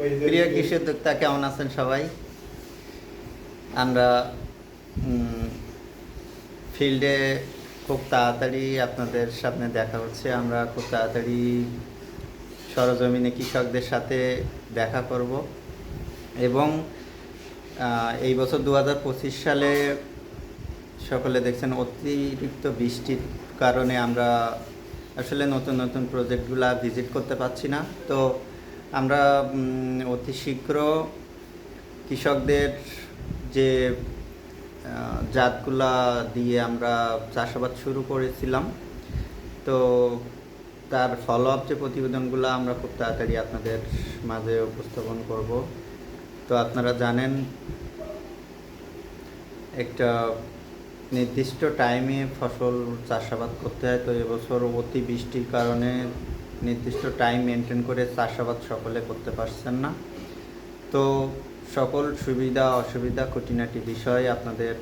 প্রিয় কৃষি উদ্যোক্তা কেমন আছেন সবাই? আমরা ফিল্ডে খুব তাড়াতাড়ি আপনাদের সামনে দেখা হচ্ছে। আমরা খুব তাড়াতাড়ি সরজমিনে কৃষকদের সাথে দেখা করব এবং এই বছর দু হাজার পঁচিশ সালে সকলে দেখছেন অতিরিক্ত বৃষ্টির কারণে আমরা আসলে নতুন নতুন প্রজেক্টগুলা ভিজিট করতে পারছি না। তো আমরা অতি শীঘ্র কৃষকদের যে জাতগুলা দিয়ে আমরা চাষাবাদ শুরু করেছিলাম, তো তার ফলো আপ যে প্রতিবেদনগুলো আমরা খুব তাড়াতাড়ি আপনাদের মাঝে উপস্থাপন করব। তো আপনারা জানেন, একটা নির্দিষ্ট টাইমে ফসল চাষাবাদ করতে হয়, তো এবছর অতি বৃষ্টির কারণে নির্দিষ্ট টাইম মেনটেন করে চাষাবাদ সকলে করতে পারছেন না। তো সকল সুবিধা, অসুবিধা, খুঁটিনাটি বিষয় আপনাদের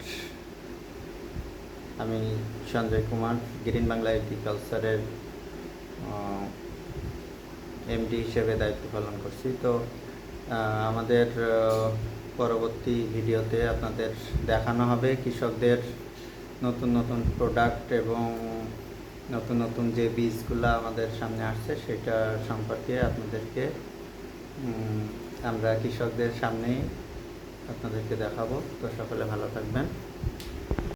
আমি সঞ্জয় কুমার, গ্রিন বাংলা এগ্রিকালচারের এমডি হিসেবে দায়িত্ব পালন করছি। তো আমাদের পরবর্তী ভিডিওতে আপনাদের দেখানো হবে কৃষকদের নতুন নতুন প্রোডাক্ট এবং নতুন নতুন যে বীজগুলো আমাদের সামনে আসছে, সেটা সম্পর্কে আপনাদেরকে আমরা কৃষকদের সামনেই আপনাদেরকে দেখাবো। তো সকলে ভালো থাকবেন।